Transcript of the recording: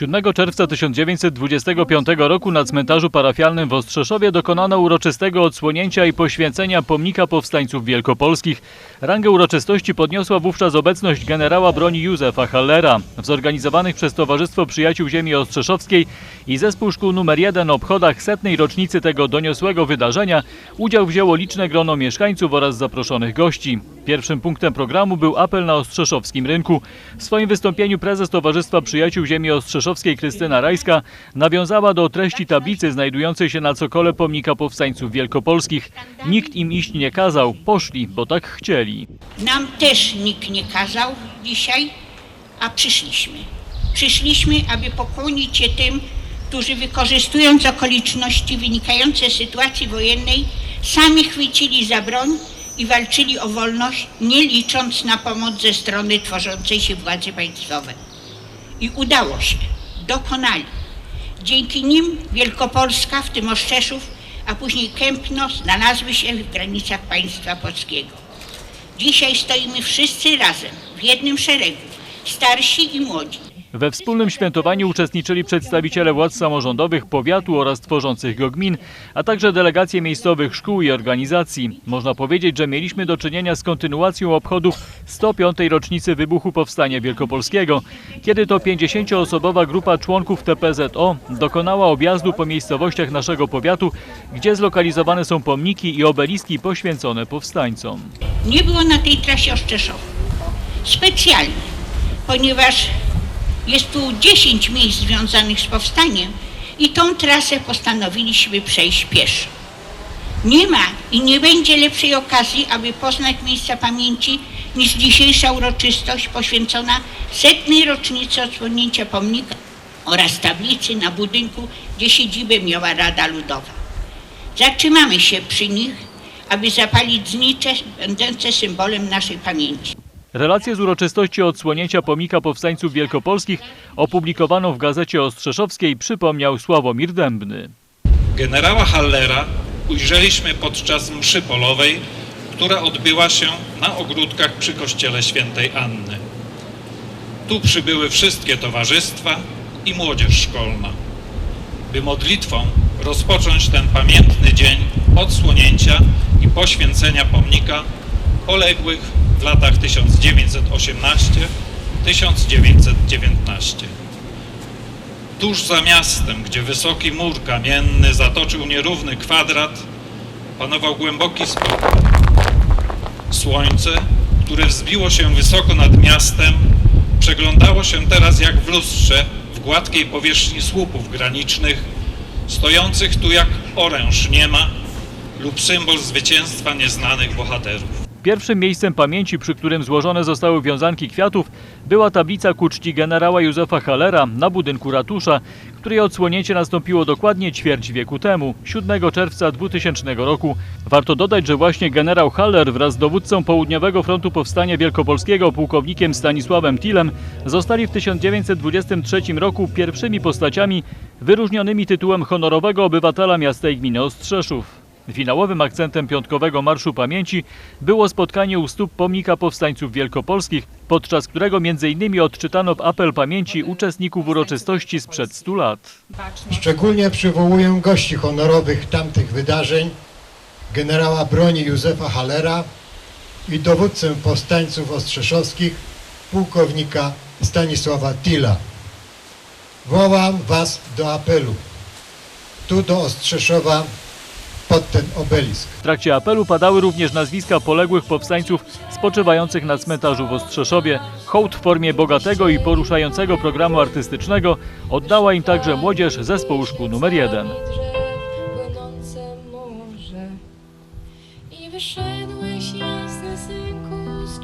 7 czerwca 1925 roku na cmentarzu parafialnym w Ostrzeszowie dokonano uroczystego odsłonięcia i poświęcenia pomnika powstańców wielkopolskich. Rangę uroczystości podniosła wówczas obecność generała broni Józefa Hallera. W zorganizowanych przez Towarzystwo Przyjaciół Ziemi Ostrzeszowskiej i Zespół Szkół nr 1 obchodach setnej rocznicy tego doniosłego wydarzenia udział wzięło liczne grono mieszkańców oraz zaproszonych gości. Pierwszym punktem programu był apel na Ostrzeszowskim Rynku. W swoim wystąpieniu prezes Towarzystwa Przyjaciół Ziemi Ostrzeszowskiej Krystyna Rajska nawiązała do treści tablicy znajdującej się na cokole pomnika powstańców wielkopolskich. Nikt im iść nie kazał, poszli, bo tak chcieli. Nam też nikt nie kazał dzisiaj, a przyszliśmy. Przyszliśmy, aby pokłonić się tym, którzy wykorzystując okoliczności wynikające z sytuacji wojennej, sami chwycili za broń i walczyli o wolność, nie licząc na pomoc ze strony tworzącej się władzy państwowej. I udało się, dokonali. Dzięki nim Wielkopolska, w tym Oszczeszów, a później Kępno znalazły się w granicach państwa polskiego. Dzisiaj stoimy wszyscy razem, w jednym szeregu, starsi i młodzi. We wspólnym świętowaniu uczestniczyli przedstawiciele władz samorządowych powiatu oraz tworzących go gmin, a także delegacje miejscowych szkół i organizacji. Można powiedzieć, że mieliśmy do czynienia z kontynuacją obchodów 105. rocznicy wybuchu Powstania Wielkopolskiego, kiedy to 50-osobowa grupa członków TPZO dokonała objazdu po miejscowościach naszego powiatu, gdzie zlokalizowane są pomniki i obeliski poświęcone powstańcom. Nie było na tej trasie Oszczeszowa. Specjalnie, ponieważ jest tu 10 miejsc związanych z powstaniem i tą trasę postanowiliśmy przejść pieszo. Nie ma i nie będzie lepszej okazji, aby poznać miejsca pamięci niż dzisiejsza uroczystość poświęcona setnej rocznicy odsłonięcia pomnika oraz tablicy na budynku, gdzie siedzibę miała Rada Ludowa. Zatrzymamy się przy nich, aby zapalić znicze będące symbolem naszej pamięci. Relację z uroczystości odsłonięcia pomnika powstańców wielkopolskich opublikowano w Gazecie Ostrzeszowskiej, przypomniał Sławomir Dębny. Generała Hallera ujrzeliśmy podczas mszy polowej, która odbyła się na ogródkach przy kościele świętej Anny. Tu przybyły wszystkie towarzystwa i młodzież szkolna, by modlitwą rozpocząć ten pamiętny dzień odsłonięcia i poświęcenia pomnika poległych w latach 1918-1919. Tuż za miastem, gdzie wysoki mur kamienny zatoczył nierówny kwadrat, panował głęboki spokój. Słońce, które wzbiło się wysoko nad miastem, przeglądało się teraz jak w lustrze w gładkiej powierzchni słupów granicznych, stojących tu jak oręż niema lub symbol zwycięstwa nieznanych bohaterów. Pierwszym miejscem pamięci, przy którym złożone zostały wiązanki kwiatów, była tablica ku czci generała Józefa Hallera na budynku ratusza, której odsłonięcie nastąpiło dokładnie ćwierć wieku temu, 7 czerwca 2000 roku. Warto dodać, że właśnie generał Haller wraz z dowódcą Południowego Frontu Powstania Wielkopolskiego pułkownikiem Stanisławem Tilem zostali w 1923 roku pierwszymi postaciami wyróżnionymi tytułem honorowego obywatela miasta i gminy Ostrzeszów. Finałowym akcentem piątkowego Marszu Pamięci było spotkanie u stóp pomnika powstańców wielkopolskich, podczas którego m.in. odczytano apel pamięci uczestników uroczystości sprzed 100 lat. Szczególnie przywołuję gości honorowych tamtych wydarzeń, generała broni Józefa Hallera i dowódcę powstańców ostrzeszowskich, pułkownika Stanisława Tila. Wołam Was do apelu, tu do Ostrzeszowa, pod ten obelisk. W trakcie apelu padały również nazwiska poległych powstańców spoczywających na cmentarzu w Ostrzeszowie. Hołd w formie bogatego i poruszającego programu artystycznego oddała im także młodzież zespołu szkół nr 1. płynące morze i wyszedłeś jasny synku z